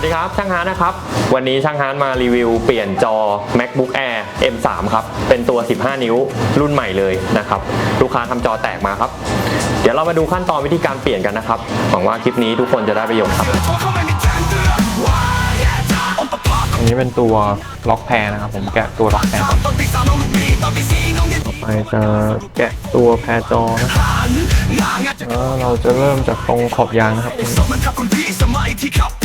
วัสดีครับช่างฮาร์นะครับ วันนี้ช่างฮาร์มารีวิวเปลี่ยนจอ MacBook Air M3 ครับ เป็นตัว 15 นิ้วรุ่นใหม่เลยนะครับ ลูกค้าทำจอแตกมาครับ เดี๋ยวเรามาดูขั้นตอนวิธีการเปลี่ยนกันนะครับ หวังว่าคลิปนี้ทุกคนจะได้ประโยชน์ครับ อันนี้เป็นตัวล็อกแพรนะครับ ผมแกะตัวล็อกแพรก่นต่อไปจะแกะตัวแพรจอนะครับแล้วเราจะเริ่มจากตรงขอบยางนะครับ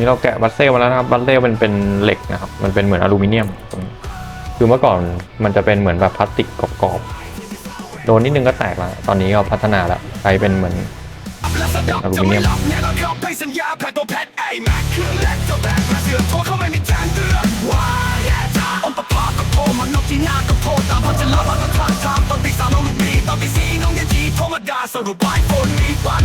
นี่เราแกะบัตเซลมาแล้วนะครับบัตเซลมันเป็นเหล็กนะครับมันเป็นเหมือนอลูมิเนียมคือเมื่อก่อนมันจะเป็นเหมือนแบบพลาสติกกรอบๆโดนนิดนึงก็แตกแล้วตอนนี้ก็พัฒนาแล้วใช้เป็นเหมือนอลูมิเนียมตอนว่าแย่จ้าอมปะปากับโทรมันนกที่หน้ากับโทรตามพัชรมาตรฐานตามตอนตีสามน้องลูกมีตอนตีสี่น้องยันจีโทรมาด่าสรุปปลายฝนมีปัญ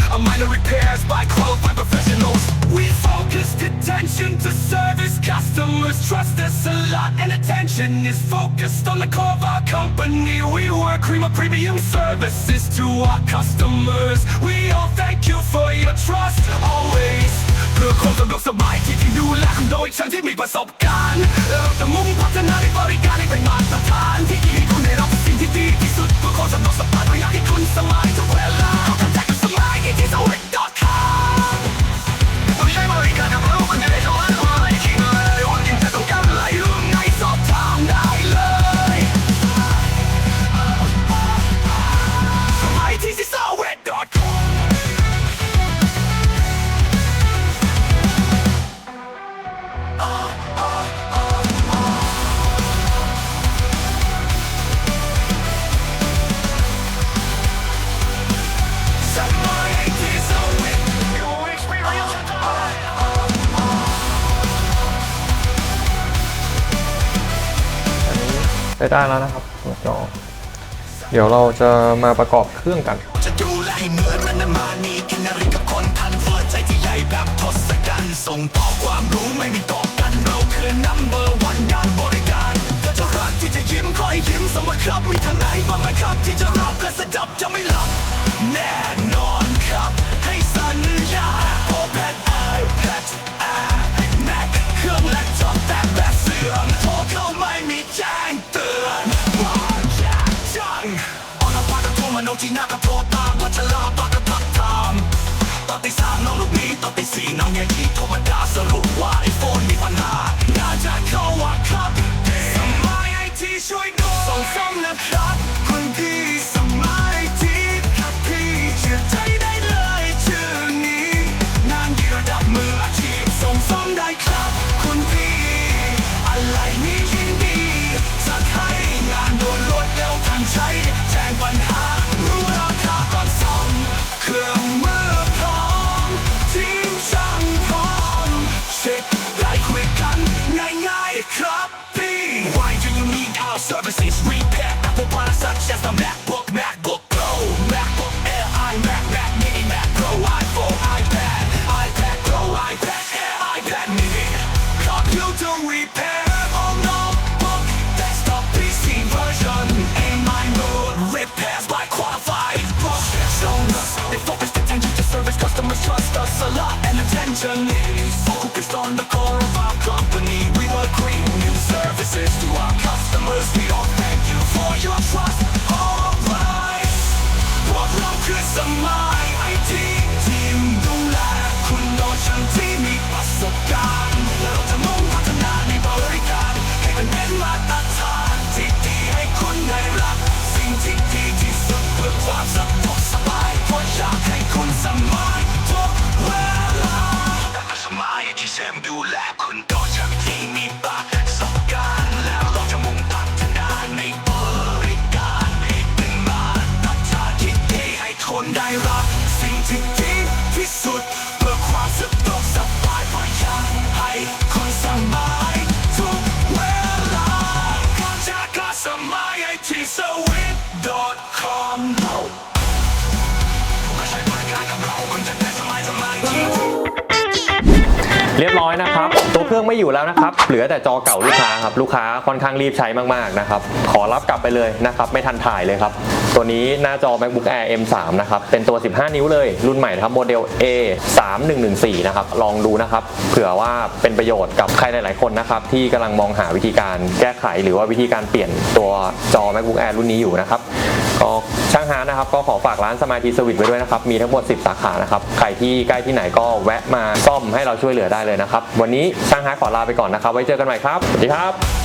customers trust us a lot and attention is focused on the core of our company we work cream of premium services to our customers we all thank you for your trust always เพื่อความสะดวกสบายที่ที่ดูแลคุณโดยช่างที่มีประสบการณ์เราจะมุ่งพัฒนาในบริการให้เป็นมาตรฐานที่ดีคุณได้รับสิ่งที่ดีที่สุดเพื่อความสะดวกสบายอยากให้คุณสบายทุกเวลา ลา ช้ได้แล้วนะครับตัวจอ เดี๋ยวเราจะมาประกอบเครื่องกันจะดูแลให้เหมือนมันมานี่กินอะไรกับคนทันหัวใจที่ใหญ่แบบทศกัณฐ์ส่งต่อความรู้ไม่มีต่อกันเราคือ number one งานบริการก็จะรักที่จะยิ้มคอยยิ้มสมครับมีทางไหนบ้างไหมครับ ที่จะรับและสะดับจะไม่หลับแน่ วดเร็วทันใจแจ้งปัญหา รู้ราคาก่อนซ่อมเครื่องมือพร้อม ทีมช่างพร้อม เช็คได้คุยกันง่ายๆครับพี่ Why do you need our services repair Apple products such as the MacBook MacBook Pro MacBook Air iMac Mac Mini Mac Pro iPhone iPad iPad Pro iPad Air iPad Mini Computer repair engineers focused on the core of our company. We will bring new services to our customers. We all thank you for your trust. All right, what rock is a mile? so เรียบร้อยนะครับ ตัวเครื่องไม่อยู่แล้วนะครับ เหลือแต่จอเก่าลูกค้าครับ ลูกค้าค่อนข้างรีบใช้มากๆนะครับ ขอรับกลับไปเลยนะครับ ไม่ทันถ่ายเลยครับ ตัวนี้หน้าจอ MacBook Air M3 นะครับ เป็นตัว 15 นิ้วเลย รุ่นใหม่นะครับ โมเดล A 3114นะครับ ลองดูนะครับ เผื่อว่าเป็นประโยชน์กับใครหลาย ๆ คนนะครับ ที่กำลังมองหาวิธีการแก้ไข หรือว่าวิธีการเปลี่ยนตัวจอ MacBook Air รุ่นนี้อยู่นะครับ ก็ช่างฮาร์ดนะครับก็ขอฝากร้านสมาธิสวิตไว้ด้วยนะครับมีทั้งหมด 10 สาขานะครับใครที่ใกล้ที่ไหนก็แวะมาซ่อมให้เราช่วยเหลือได้เลยนะครับวันนี้ช่างฮาร์ดขอลาไปก่อนนะครับ ไว้เจอกันใหม่ครับสวัสดีครับ